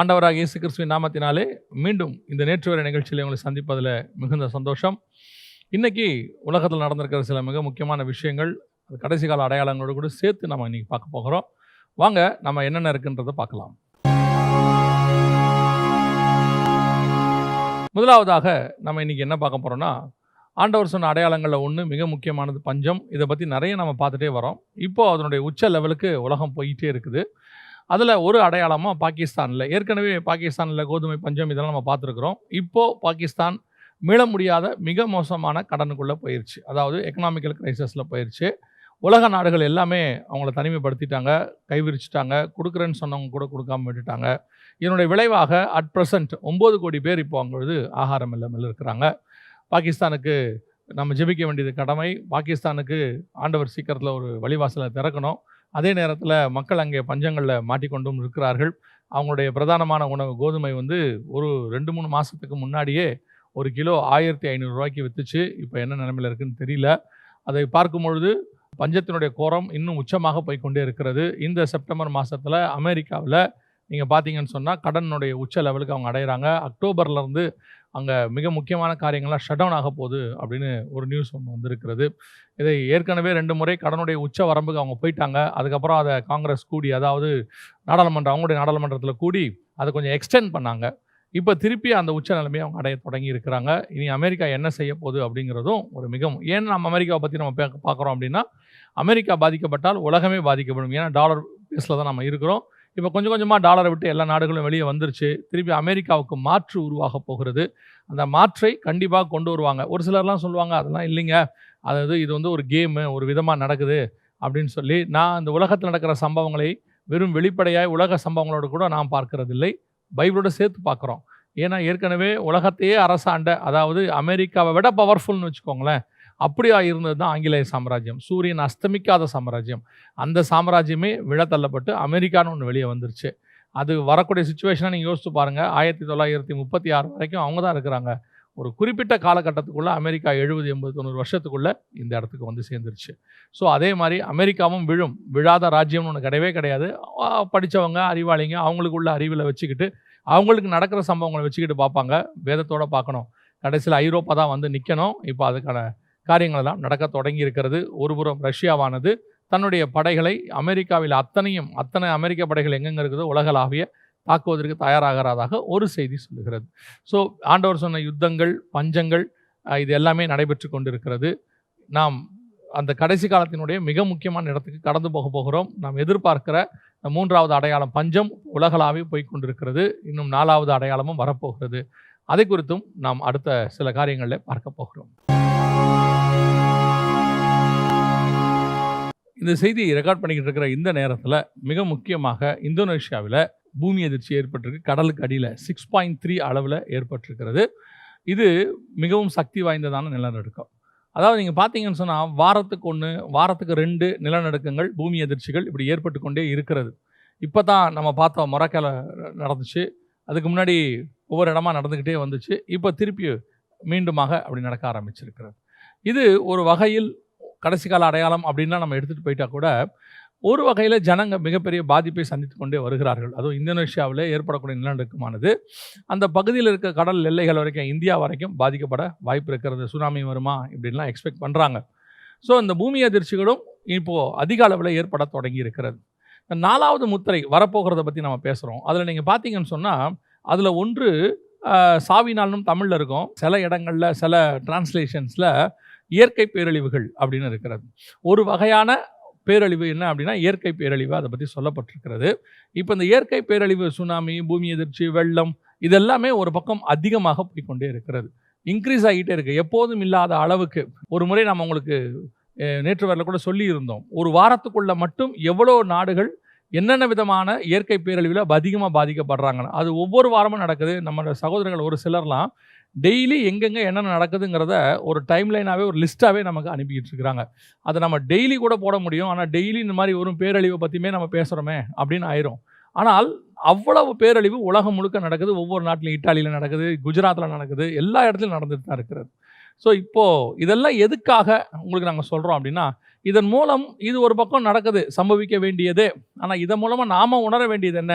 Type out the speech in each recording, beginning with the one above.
ஆண்டவராக இயேசு கிறிஸ்துவின் நாமத்தினாலே மீண்டும் இந்த நேற்று வரை நிகழ்ச்சியில் உங்களை சந்திப்பதில் மிகுந்த சந்தோஷம். இன்றைக்கி உலகத்தில் நடந்திருக்கிற சில மிக முக்கியமான விஷயங்கள் அது கடைசி கால அடையாளங்களோடு கூட சேர்த்து நம்ம இன்றைக்கி பார்க்க போகிறோம். வாங்க நம்ம என்னென்ன இருக்குன்றதை பார்க்கலாம். முதலாவதாக நம்ம இன்னைக்கு என்ன பார்க்க போகிறோன்னா ஆண்டவர் சொன்ன அடையாளங்களில் ஒன்று மிக முக்கியமானது பஞ்சம். இதை பற்றி நிறைய நம்ம பார்த்துட்டே வரோம். இப்போ அதனுடைய உச்ச லெவலுக்கு உலகம் போயிட்டே இருக்குது. அதில் ஒரு அடையாளமாக பாகிஸ்தானில். ஏற்கனவே பாகிஸ்தானில் கோதுமை பஞ்சம் இதெல்லாம் நம்ம பார்த்துருக்குறோம். இப்போது பாகிஸ்தான் மீள முடியாத மிக மோசமான கடனுக்குள்ளே போயிடுச்சு அதாவது எக்கனாமிக்கல் கிரைசஸில் போயிடுச்சு உலக நாடுகள் எல்லாமே அவங்கள தனிமைப்படுத்திட்டாங்க கைவிரிச்சிட்டாங்க. கொடுக்குறேன்னு சொன்னவங்க கூட கொடுக்காம விட்டுட்டாங்க. இதனுடைய விளைவாக அட் ப்ரெசன்ட் ஒம்பது கோடி பேர் இப்போ அவங்களது ஆகாரம் இல்லாமல் இருக்கிறாங்க. பாகிஸ்தானுக்கு நம்ம ஜெபிக்க வேண்டியது கடமை. பாகிஸ்தானுக்கு ஆண்டவர் சீக்கிரத்தில் ஒரு வழிவாசலை திறக்கணும். அதே நேரத்தில் மக்கள் அங்கே பஞ்சங்களில் மாட்டிக்கொண்டும் இருக்கிறார்கள். அவங்களுடைய பிரதானமான உணவு கோதுமை வந்து ஒரு ரெண்டு மூணு மாதத்துக்கு முன்னாடியே ஒரு கிலோ ஆயிரத்தி ஐநூறுரூவாய்க்கு விற்றுச்சு இப்போ என்ன நிலமையில் இருக்குன்னு தெரியல. அதை பார்க்கும் பொழுது பஞ்சத்தினுடைய கோரம் இன்னும் உச்சமாக போய்க்கொண்டே இருக்கிறது. இந்த செப்டம்பர் மாதத்தில் அமெரிக்காவில் நீங்கள் பார்த்தீங்கன்னு சொன்னால் கடனுடைய உச்ச லெவலுக்கு அவங்க அடையிறாங்க. அக்டோபர்லேருந்து அங்கே மிக முக்கியமான காரியங்கள்லாம் ஷட் டவுன் ஆக போகுது அப்படின்னு ஒரு நியூஸ் ஒன்று வந்திருக்கிறது. இதை ஏற்கனவே ரெண்டு முறை கடனுடைய உச்ச வரம்புக்கு அவங்க போயிட்டாங்க. அதுக்கப்புறம் அதை காங்கிரஸ் கூடி அதாவது நாடாளுமன்றம் அவங்களுடைய நாடாளுமன்றத்தில் கூடி அதை கொஞ்சம் எக்ஸ்டெண்ட் பண்ணாங்க. இப்போ திருப்பி அந்த உச்ச நிலைமையை அவங்க அடைய தொடங்கி இருக்கிறாங்க. இனி அமெரிக்கா என்ன செய்ய போகுது அப்படிங்கிறதும் ஒரு மிகவும் ஏன் நம்ம அமெரிக்காவை பற்றி நம்ம பார்க்குறோம் அப்படின்னா அமெரிக்கா பாதிக்கப்பட்டால் உலகமே பாதிக்கப்படும். ஏன்னா டாலர் பேஸில் தான் நம்ம இருக்கிறோம். இப்போ கொஞ்சம் கொஞ்சமாக டாலரை விட்டு எல்லா நாடுகளும் வெளியே வந்துருச்சு. திருப்பி அமெரிக்காவுக்கு மாற்று உருவாக போகிறது. அந்த மாற்றை கண்டிப்பாக கொண்டு வருவாங்க. ஒரு சிலர்லாம் சொல்லுவாங்க அதெல்லாம் இல்லைங்க. அதாவது இது வந்து ஒரு கேமு ஒரு விதமாக நடக்குது. அப்படின்னு சொல்லி நான் இந்த உலகத்தில் நடக்கிற சம்பவங்களை வெறும் வெளிப்படையாய் உலக சம்பவங்களோடு கூட நான் பார்க்கறதில்லை. பைபிளோட சேர்த்து பார்க்குறோம். ஏன்னா ஏற்கனவே உலகத்தையே அரசாண்ட அதாவது அமெரிக்காவை விட பவர்ஃபுல்னு வச்சுக்கோங்களேன். அப்படியா இருந்தது தான் ஆங்கிலேய சாம்ராஜ்யம். சூரியன் அஸ்தமிக்காத சாம்ராஜ்யம். அந்த சாம்ராஜ்யமே விழத்தள்ளப்பட்டு அமெரிக்கான்னு ஒன்று வெளியே வந்துருச்சு. அது வரக்கூடிய சுச்சுவேஷனை நீங்கள் யோசித்து பாருங்கள் ஆயிரத்தி தொள்ளாயிரத்தி முப்பத்தி ஆறு வரைக்கும் அவங்க தான் இருக்கிறாங்க. ஒரு குறிப்பிட்ட காலகட்டத்துக்குள்ளே அமெரிக்கா எழுபது எண்பது தொண்ணூறு வருஷத்துக்குள்ளே இந்த இடத்துக்கு வந்து சேர்ந்துருச்சு. ஸோ அதே மாதிரி அமெரிக்காவும் விழும். விழாத ராஜ்யம்னு ஒன்று கிடையவே கிடையாது. படித்தவங்க அறிவாளிங்க அவங்களுக்குள்ள அறிவில் வச்சுக்கிட்டு அவங்களுக்கு நடக்கிற சம்பவங்களை வச்சுக்கிட்டு பார்ப்பாங்க. வேதத்தோடு பார்க்கணும். கடைசியில் ஐரோப்பா தான் வந்து நிற்கணும் இப்போ அதுக்கான காரியங்கள் எல்லாம் நடக்க தொடங்கி இருக்கிறது ஒருபுறம் ரஷ்யாவானது தன்னுடைய படைகளை அமெரிக்காவில் அத்தனையும் அத்தனை அமெரிக்க படைகள் எங்கெங்க இருக்குதோ உலகளாவிய தாக்குவதற்கு தயாராகிறதாக ஒரு செய்தி சொல்லுகிறது. ஸோ ஆண்டவர் சொன்ன யுத்தங்கள் பஞ்சங்கள் இது எல்லாமே நடைபெற்று கொண்டிருக்கிறது. நாம் அந்த கடைசி காலத்தினுடைய மிக முக்கியமான இடத்துக்கு கடந்து போக போகிறோம். நாம் எதிர்பார்க்கிற மூன்றாவது அடையாளம் பஞ்சம் உலகளாவே போய் கொண்டிருக்கிறது. இன்னும் நாலாவது அடையாளமும் வரப்போகிறது. அதை குறித்தும் நாம் அடுத்த சில காரியங்களில் பார்க்க போகிறோம். இந்த செய்தியை ரெக்கார்ட் பண்ணிக்கிட்டு இருக்கிற இந்த நேரத்தில் மிக முக்கியமாக இந்தோனேஷியாவில் பூமி அதிர்ச்சி ஏற்பட்டிருக்கு. கடலுக்கு அடியில் சிக்ஸ் பாயிண்ட் த்ரீ அளவில் ஏற்பட்டிருக்கிறது. இது மிகவும் சக்தி வாய்ந்ததான நிலநடுக்கம். அதாவது நீங்கள் பார்த்தீங்கன்னு சொன்னால் வாரத்துக்கு ஒன்று வாரத்துக்கு ரெண்டு நிலநடுக்கங்கள் பூமி அதிர்ச்சிகள் இப்படி ஏற்பட்டு கொண்டே இருக்கிறது. இப்போ தான் நம்ம பார்த்தோம் மொரக்கால நடந்துச்சு. அதுக்கு முன்னாடி ஒவ்வொரு இடமா நடந்துக்கிட்டே வந்துச்சு. இப்போ திருப்பி மீண்டுமாக அப்படி நடக்க ஆரம்பிச்சிருக்கிறது. இது ஒரு வகையில் கடைசி கால அடையாளம் அப்படின்லாம் நம்ம எடுத்துகிட்டு போயிட்டா கூட ஒரு வகையில் ஜனங்க மிகப்பெரிய பாதிப்பை சந்தித்து கொண்டே வருகிறார்கள். அதுவும் இந்தோனேஷியாவில் ஏற்படக்கூடிய நிலநடுக்கமானது. அந்த பகுதியில் இருக்க கடல் எல்லைகள் வரைக்கும் இந்தியா வரைக்கும் பாதிக்கப்பட வாய்ப்பு இருக்கிறது. சுனாமி வருமா இப்படின்லாம் எக்ஸ்பெக்ட் பண்ணுறாங்க ஸோ இந்த பூமி அதிர்ச்சிகளும் இப்போது அதிக அளவில் ஏற்பட தொடங்கி இருக்கிறது. நாலாவது முத்திரை வரப்போகிறத பற்றி நம்ம பேசுகிறோம் அதில் நீங்கள் பார்த்தீங்கன்னு சொன்னால் அதில் ஒன்று சாவினாலும் தமிழில் இருக்கும். சில இடங்களில் சில டிரான்ஸ்லேஷன்ஸில் இயற்கை பேரழிவுகள் அப்படின்னு இருக்கிறது. ஒரு வகையான பேரழிவு என்ன அப்படின்னா இயற்கை பேரழிவு அதை பற்றி சொல்லப்பட்டிருக்கிறது. இப்போ இந்த இயற்கை பேரழிவு சுனாமி பூமி எதிர்ச்சி வெள்ளம் இதெல்லாமே ஒரு பக்கம் அதிகமாக போய்கொண்டே இருக்கிறது. இன்க்ரீஸ் ஆகிட்டே இருக்குது எப்போதும் இல்லாத அளவுக்கு. ஒரு முறை நம்ம உங்களுக்கு நேற்று வரல கூட சொல்லியிருந்தோம். ஒரு வாரத்துக்குள்ளே மட்டும் எவ்வளோ நாடுகள் என்னென்ன விதமான இயற்கை பேரழிவில் அதிகமாக பாதிக்கப்படுறாங்க அது ஒவ்வொரு வாரமும் நடக்குது. நம்ம சகோதரர்கள் ஒரு சிலர்லாம் டெய்லி எங்கெங்கே என்னென்ன நடக்குதுங்கிறத ஒரு டைம்லைனாகவே ஒரு லிஸ்ட்டாகவே நமக்கு அனுப்பிக்கிட்டு இருக்கிறாங்க. அதை நம்ம டெய்லி கூட போட முடியும். ஆனால் டெய்லி இந்த மாதிரி ஒரு பேரழிவை பற்றியுமே நம்ம பேசுகிறோமே அப்படின்னு ஆயிரும். ஆனால் அவ்வளவு பேரழிவு உலகம் முழுக்க நடக்குது. ஒவ்வொரு நாட்டிலும் இட்டாலியில் நடக்குது குஜராத்தில் நடக்குது. எல்லா இடத்துலையும் நடந்துட்டு தான் இருக்கிறது. ஸோ இப்போது இதெல்லாம் எதுக்காக உங்களுக்கு நாங்கள் சொல்கிறோம் அப்படின்னா இதன் மூலம் இது ஒரு பக்கம் நடக்குது சம்பவிக்க வேண்டியது. ஆனால் இதன் மூலமாக நாம் உணர வேண்டியது என்ன?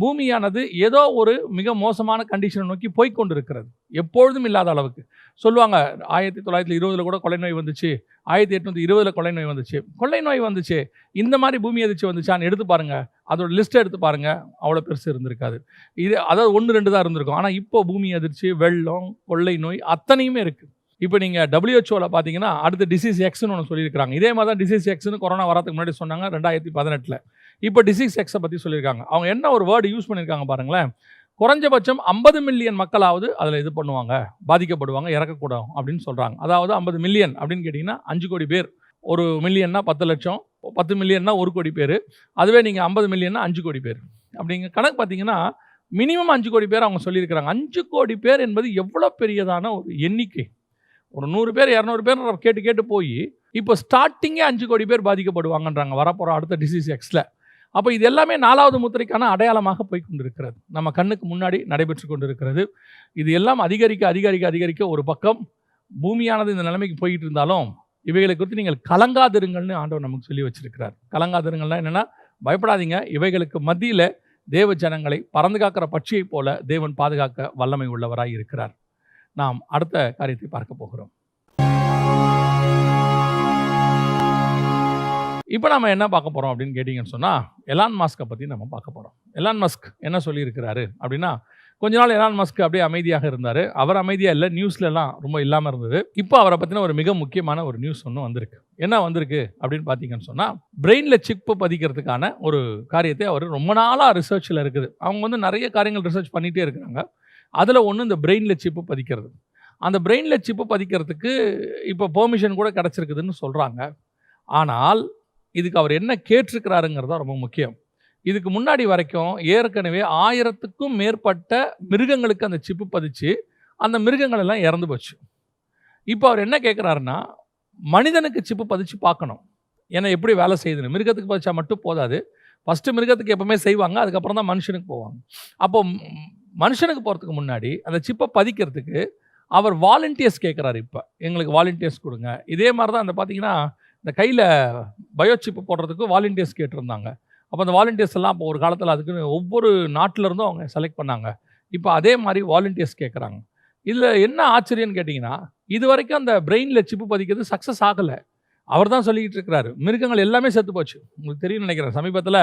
பூமியானது ஏதோ ஒரு மிக மோசமான கண்டிஷனை நோக்கி போய் இருக்கிறது எப்பொழுதும் இல்லாத அளவுக்கு. சொல்லுவாங்க ஆயிரத்தி தொள்ளாயிரத்தி இருபதில் கூட கொள்ளை நோய் வந்துச்சு ஆயிரத்தி எட்நூற்றி இருபதில் கொள்ளை நோய் வந்துச்சு. கொள்ளை நோய் வந்துச்சு. இந்த மாதிரி பூமி எதிர்ச்சி வந்துச்சான்னு எடுத்து பாருங்கள் அதோட லிஸ்ட்டை எடுத்து பாருங்கள் அவ்வளோ பெருசு இருந்திருக்காது. இது அதாவது ஒன்று ரெண்டு தான் இருந்திருக்கும். ஆனால் இப்போ பூமி அதிர்ச்சி வெள்ளம் கொள்ளை நோய் அத்தனையுமே இருக்குது இப்போ நீங்கள் டபிள்யூஹெச்ஓவில் பார்த்தீங்கன்னா அடுத்த டிசீஸ் எக்ஸ்னு ஒன்று சொல்லியிருக்காங்க இதே மாதிரி தான் டிசீஸ் எக்ஸ்னு கொரோனா வரதுக்கு முன்னாடி சொன்னாங்க ரெண்டாயிரத்தி பதினெட்டில். இப்போ டிசீஸ் எக்ஸை பற்றி சொல்லியிருக்காங்க. அவங்க என்ன ஒரு வேர்டு யூஸ் பண்ணியிருக்காங்க பாருங்களேன். குறைஞ்சபட்சம் ஐம்பது மில்லியன் மக்களாவது அதில் இது பண்ணுவாங்க பாதிக்கப்படுவாங்க இறக்கக்கூடாது அப்படின்னு சொல்கிறாங்க அதாவது ஐம்பது மில்லியன் அப்படின்னு கேட்டிங்கன்னா அஞ்சு கோடி பேர். ஒரு மில்லியன்னா பத்து லட்சம் பத்து மில்லியன்னா ஒரு கோடி பேர். அதுவே நீங்கள் ஐம்பது மில்லியன்னா அஞ்சு கோடி பேர். அப்படிங்க கணக்கு பார்த்தீங்கன்னா மினிமம் அஞ்சு கோடி பேர் அவங்க சொல்லியிருக்கிறாங்க. அஞ்சு கோடி பேர் என்பது எவ்வளோ பெரியதான ஒரு எண்ணிக்கை. ஒரு நூறு பேர் இரநூறு பேர் கேட்டு கேட்டு போய் இப்போ ஸ்டார்டிங்கே அஞ்சு கோடி பேர் பாதிக்கப்படுவாங்கன்றாங்க வரப்போகிற அடுத்த டிசீஸ் எக்ஸில் அப்போ இது எல்லாமே நாலாவது முத்திரைக்கான அடையாளமாக போய் கொண்டிருக்கிறது நம்ம கண்ணுக்கு முன்னாடி நடைபெற்று கொண்டிருக்கிறது. இது எல்லாம் அதிகரிக்க அதிகரிக்க அதிகரிக்க ஒரு பக்கம் பூமியானது இந்த நிலைமைக்கு போயிட்டு இருந்தாலும் இவைகளை குறித்து நீங்கள் கலங்காதிருங்கள்னு ஆண்டவர் நமக்கு சொல்லி வச்சிருக்கிறார். கலங்காதிருங்கள்னா என்னென்னா பயப்படாதீங்க. இவைகளுக்கு மத்தியில் தேவ ஜனங்களை பறந்து காக்கிற பட்சியைப் போல தேவன் பாதுகாக்க வல்லமை உள்ளவராய் இருக்கிறார். நாம் அடுத்த காரியத்தை பார்க்க போகிறோம். இப்போ நம்ம என்ன பார்க்க போகிறோம் அப்படின்னு கேட்டிங்கன்னு சொன்னால் எலான் மாஸ்கை பற்றி நம்ம பார்க்க போகிறோம் எலான் மஸ்க் என்ன சொல்லியிருக்கிறாரு அப்படின்னா கொஞ்ச நாள் எலான் மஸ்க் அப்படியே அமைதியாக இருந்தார். அவர் அமைதியாக இல்லை நியூஸ்லலாம் ரொம்ப இல்லாமல் இருந்தது. இப்போ அவரை பற்றின ஒரு மிக முக்கியமான ஒரு நியூஸ் ஒன்று வந்திருக்கு. என்ன வந்திருக்கு அப்படின்னு பார்த்தீங்கன்னு சொன்னால் பிரெயினில் சிப்பு பதிக்கிறதுக்கான ஒரு காரியத்தை அவர் ரொம்ப நாளாக ரிசர்ச்சில் இருக்குது. அவங்க வந்து நிறைய காரியங்கள் ரிசர்ச் பண்ணிகிட்டே இருக்கிறாங்க. அதில் ஒன்று இந்த பிரெயினில் சிப்பு பதிக்கிறது. அந்த பிரெயினில் சிப்பு பதிக்கிறதுக்கு இப்போ பெர்மிஷன் கூட கிடச்சிருக்குதுன்னு சொல்கிறாங்க ஆனால் இதுக்கு அவர் என்ன கேட்டிருக்கிறாருங்கிறது ரொம்ப முக்கியம். இதுக்கு முன்னாடி வரைக்கும் ஏற்கனவே ஆயிரத்துக்கும் மேற்பட்ட மிருகங்களுக்கு அந்த சிப்பு பதிச்சு அந்த மிருகங்கள் எல்லாம் இறந்து போச்சு. இப்போ அவர் என்ன கேட்குறாருன்னா மனிதனுக்கு சிப்பு பதிச்சு பார்க்கணும். ஏன்னா எப்படி வேலை செய்யுதுன்னு. மிருகத்துக்கு பதிச்சா மட்டும் போதாது. ஃபஸ்ட்டு மிருகத்துக்கு எப்பவுமே செய்வாங்க அதுக்கப்புறம் தான் மனுஷனுக்கு போவாங்க. அப்போ மனுஷனுக்கு போகிறதுக்கு முன்னாடி அந்த சிப்பை பதிக்கிறதுக்கு அவர் வாலண்டியர்ஸ் கேட்குறாரு இப்போ. எங்களுக்கு வாலண்டியர்ஸ் கொடுங்க. இதே மாதிரி தான் அந்த பார்த்தீங்கன்னா இந்த கையில் பயோசிப்பு போடுறதுக்கு வாலண்டியர்ஸ் கேட்டிருந்தாங்க. அப்போ அந்த வாலண்டியர்ஸ் எல்லாம் இப்போ ஒரு காலத்தில் அதுக்குன்னு ஒவ்வொரு நாட்டிலருந்தும் அவங்க செலக்ட் பண்ணாங்க. இப்போ அதே மாதிரி வாலண்டியர்ஸ் கேட்குறாங்க இதில் என்ன ஆச்சரியம்னு கேட்டிங்கன்னா இது வரைக்கும் அந்த பிரெயினில் சிப்பு பதிக்கிறது சக்ஸஸ் ஆகலை. அவர் தான் சொல்லிக்கிட்டு இருக்கிறாரு. மிருகங்கள் எல்லாமே செத்து போச்சு. உங்களுக்கு தெரியும் நினைக்கிறேன். சமீபத்தில்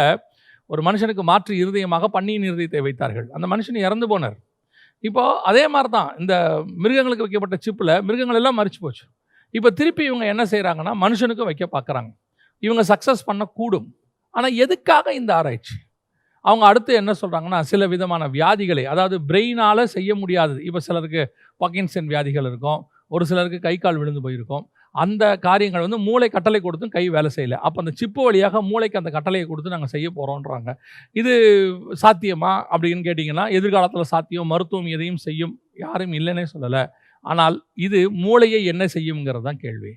ஒரு மனுஷனுக்கு மாற்று இருதயமாக பன்னியின் இருதயத்தை வைத்தார்கள். அந்த மனுஷன் இறந்து போனார். இப்போது அதே மாதிரி தான் இந்த மிருகங்களுக்கு வைக்கப்பட்ட சிப்பில் மிருகங்கள் எல்லாம் மறிச்சு போச்சு. இப்போ திருப்பி இவங்க என்ன செய்கிறாங்கன்னா மனுஷனுக்கும் வைக்க பார்க்குறாங்க. இவங்க சக்ஸஸ் பண்ணக்கூடும். ஆனால் எதுக்காக இந்த ஆராய்ச்சி? அவங்க அடுத்து என்ன சொல்கிறாங்கன்னா சில விதமான வியாதிகளை அதாவது பிரெயினால் செய்ய முடியாதது இப்போ சிலருக்கு பக்கின்சன் வியாதிகள் இருக்கும். ஒரு சிலருக்கு கை கால் விழுந்து போயிருக்கும். அந்த காரியங்கள் வந்து மூளை கட்டளை கொடுத்தும் கை வேலை செய்யலை. அப்போ அந்த சிப்பு வழியாக மூளைக்கு அந்த கட்டளையை கொடுத்து நாங்கள் செய்ய போகிறோன்றாங்க இது சாத்தியமா அப்படின்னு கேட்டிங்கன்னா எதிர்காலத்தில் சாத்தியம் மருத்துவம் எதையும் செய்யும் யாரும் இல்லைன்னே சொல்லலை. ஆனால் இது மூளையை என்ன செய்யுங்கிறது தான் கேள்வி.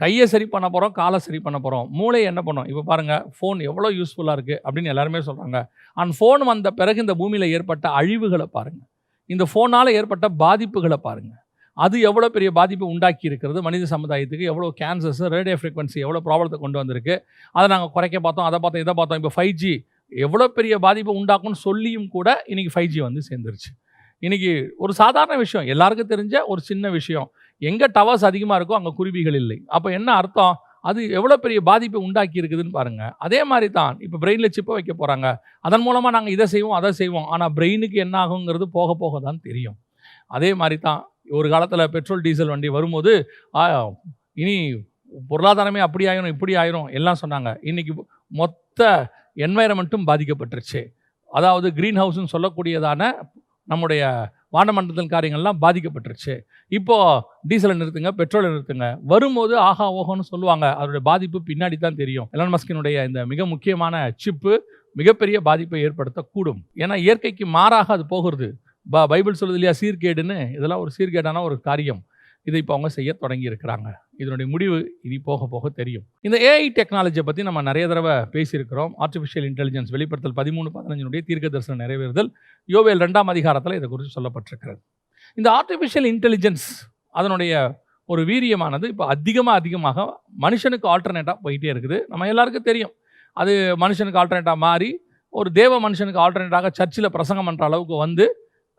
கையை சரி பண்ண போகிறோம் காலை சரி பண்ண போகிறோம் மூளையை என்ன பண்ணோம்? இப்போ பாருங்கள் ஃபோன் எவ்வளோ யூஸ்ஃபுல்லாக இருக்குது அப்படின்னு எல்லாருமே சொல்கிறாங்க அண்ட் ஃபோன் வந்த பிறகு இந்த பூமியில் ஏற்பட்ட அழிவுகளை பாருங்கள் இந்த ஃபோனால் ஏற்பட்ட பாதிப்புகளை பாருங்கள் அது எவ்வளோ பெரிய பாதிப்பை உண்டாக்கி இருக்கிறது மனித சமுதாயத்துக்கு எவ்வளோ கேன்சர்ஸ் ரேடியோ ஃப்ரீக்வன்சி எவ்வளோ ப்ராப்ளத்தை கொண்டு வந்திருக்கு? அதை நாங்கள் குறைக்க பார்த்தோம் அதை பார்த்தோம் இதை பார்த்தோம். இப்போ ஃபைவ் ஜி எவ்வளோ பெரிய பாதிப்பை உண்டாக்கும்னு சொல்லியும் கூட இன்றைக்கி ஃபைவ் ஜி வந்து சேர்ந்துருச்சு. இன்றைக்கி ஒரு சாதாரண விஷயம் எல்லாருக்கும் தெரிஞ்ச ஒரு சின்ன விஷயம். எங்கே டவர்ஸ் அதிகமாக இருக்கோ அங்கே குருவிகள் இல்லை. அப்போ என்ன அர்த்தம்? அது எவ்வளோ பெரிய பாதிப்பை உண்டாக்கி இருக்குதுன்னு பாருங்கள் அதே மாதிரி தான் இப்போ பிரெயினில் சிப்பை வைக்க போகிறாங்க அதன் மூலமாக நாங்கள் இதை செய்வோம் அதை செய்வோம். ஆனால் பிரெயினுக்கு என்ன ஆகுங்கிறது போக போக தான் தெரியும். அதே மாதிரி தான் ஒரு காலத்தில் பெட்ரோல் டீசல் வண்டி வரும்போது இனி பொருளாதாரமே அப்படி ஆயிரும் இப்படி ஆயிரும் எல்லாம் சொன்னாங்க. இன்றைக்கி மொத்த என்வைரமெண்ட்டும் பாதிக்கப்பட்டுருச்சு. அதாவது க்ரீன் ஹவுஸ்னு சொல்லக்கூடியதான நம்முடைய வானமண்டலத்தின் காரியங்கள்லாம் பாதிக்கப்பட்டுருச்சு. இப்போது டீசலை நிறுத்துங்க பெட்ரோலை நிறுத்துங்க. வரும்போது ஆஹா ஓஹோன்னு சொல்லுவாங்க. அதோடைய பாதிப்பு பின்னாடி தான் தெரியும். எலன் மஸ்கினுடைய இந்த மிக முக்கியமான சிப்பு மிகப்பெரிய பாதிப்பை ஏற்படுத்தக்கூடும். ஏன்னா இயற்கைக்கு மாறாக அது போகிறது. ப பைபிள் சொல்லுது இல்லையா? சீர்கேடுன்னு? இதெல்லாம் ஒரு சீர்கேடான ஒரு காரியம். இதை இப்போ அவங்க செய்ய தொடங்கி இருக்கிறாங்க இதனுடைய முடிவு இனி போக போக தெரியும். இந்த ஏஐ டெக்னாலஜியை பற்றி நம்ம நிறைய தடவை பேசியிருக்கிறோம். ஆர்டிஃபிஷியல் இன்டெலிஜென்ஸ் வெளிப்படுத்தல் பதிமூணு பதினஞ்சினுடைய தீர்க்க தரிசனம் நிறைவேறுதல். யோவேல் ரெண்டாம் அதிகாரத்தில் இதை குறித்து சொல்லப்பட்டிருக்கிறது. இந்த ஆர்டிஃபிஷியல் இன்டெலிஜென்ஸ் அதனுடைய ஒரு வீரியமானது இப்போ அதிகமாக அதிகமாக மனுஷனுக்கு ஆல்டர்னேட்டாக போயிட்டே இருக்குது. நம்ம எல்லாருக்கும் தெரியும். அது மனுஷனுக்கு ஆல்டர்னேட்டாக மாறி ஒரு தேவ மனுஷனுக்கு ஆல்டர்னேட்டாக சர்ச்சில் பிரசங்கம் பண்ணுற அளவுக்கு வந்து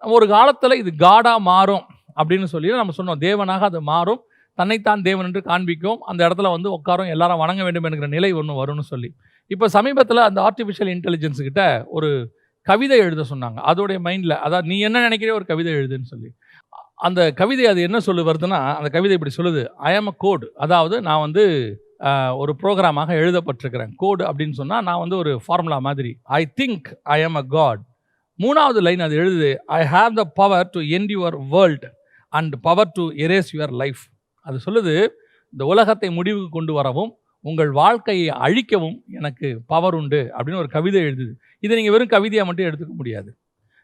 ஒரு காலத்தில் இது காடாக மாறும் அப்படின்னு சொல்லி நம்ம சொன்னோம். தேவனாக அது மாறும். தன்னைத்தான் தேவன் என்று காண்பிக்கும். அந்த இடத்துல வந்து உட்காரும் எல்லாரும் வணங்க வேண்டும் என்கிற நிலை ஒன்று வரும்னு சொல்லி. இப்போ சமீபத்தில் அந்த ஆர்டிஃபிஷியல் இன்டெலிஜென்ஸ் கிட்ட ஒரு கவிதை எழுத சொன்னாங்க. அதோடைய மைண்டில் அதாவது நீ என்ன நினைக்கிறியோ ஒரு கவிதை எழுதுன்னு சொல்லி. அந்த கவிதை அது என்ன சொல்லு வருதுன்னா அந்த கவிதை இப்படி சொல்லுது. ஐ ஆம் அ கோடு அதாவது நான் வந்து ஒரு ப்ரோக்ராமாக எழுதப்பட்டிருக்கிறேன். கோடு அப்படின்னு சொன்னால் நான் வந்து ஒரு ஃபார்முலா மாதிரி. ஐ திங்க் ஐ ஆம் அ காட் மூணாவது லைன் அது எழுதுது I have the power to end your world and power to erase your life அது சொல்லுது இந்த உலகத்தை முடிவுக்கு கொண்டு வரவும் உங்கள் வாழ்க்கையை அழிக்கவும் எனக்கு பவர் உண்டு அப்படின்னு ஒரு கவிதை எழுதுது. இதை நீங்கள் வெறும் கவிதையாக மட்டும் எடுத்துக்க முடியாது.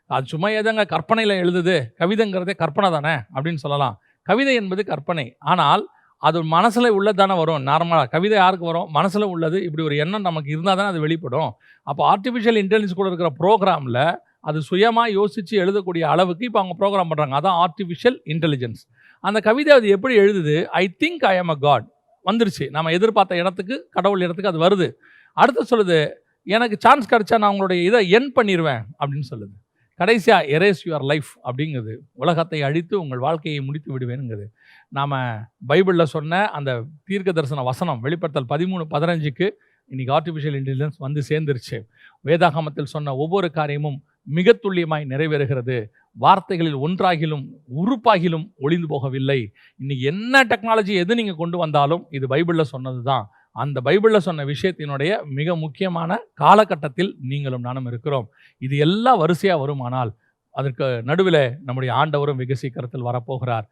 அது சும்மா ஏதாங்க கற்பனையில் எழுதுது கவிதைங்கிறதே கற்பனை தானே அப்படின்னு சொல்லலாம். கவிதை என்பது கற்பனை. ஆனால் அது மனசில் உள்ளது தானே வரும். நார்மலாக கவிதை யாருக்கு வரும்? மனசில் உள்ளது. இப்படி ஒரு எண்ணம் நமக்கு இருந்தால் தானே அது வெளிப்படும். அப்போ ஆர்டிஃபிஷியல் இன்டெலிஜென்ஸ் கூட இருக்கிற ப்ரோக்ராமில் அது சுயமாக யோசித்து எழுதக்கூடிய அளவுக்கு இப்போ அவங்க ப்ரோக்ராம் பண்ணுறாங்க அதான் ஆர்டிஃபிஷியல் இன்டெலிஜென்ஸ் அந்த கவிதை அது எப்படி எழுதுது? I think I am a god வந்துருச்சு. நம்ம எதிர்பார்த்த இடத்துக்கு கடவுள் இடத்துக்கு அது வருது. அடுத்து சொல்லுது எனக்கு சான்ஸ் கிடச்சா நான் உங்களுடைய இதை என் பண்ணிடுவேன் அப்படின்னு சொல்லுது. கடைசியாக எரேஸ் யுவர் லைஃப் அப்படிங்குது. உலகத்தை அழித்து உங்கள் வாழ்க்கையை முடித்து விடுவேனுங்குது. நாம் பைபிளில் சொன்ன அந்த தீர்க்க தரிசன வசனம் வெளிப்படுத்தல் பதிமூணு பதினஞ்சுக்கு இன்றைக்கி ஆர்டிஃபிஷியல் இன்டெலிஜென்ஸ் வந்து சேர்ந்துருச்சு. வேதாகமத்தில் சொன்ன ஒவ்வொரு காரியமும் மிக துல்லியமாய் நிறைவேறுகிறது. வார்த்தைகளில் ஒன்றாகிலும் உறுப்பாகிலும் ஒளிந்து போகவில்லை. இன்னைக்கு என்ன டெக்னாலஜி எது நீங்கள் கொண்டு வந்தாலும் இது பைபிளில் சொன்னது தான் அந்த பைபிளில் சொன்ன விஷயத்தினுடைய மிக முக்கியமான காலகட்டத்தில் நீங்களும் நானும் இருக்கிறோம். இது எல்லாம் வரிசையாக வருமானால் அதற்கு நடுவில் நம்முடைய ஆண்டவரும் மிக சீக்கிரத்தில் வரப்போகிறார்.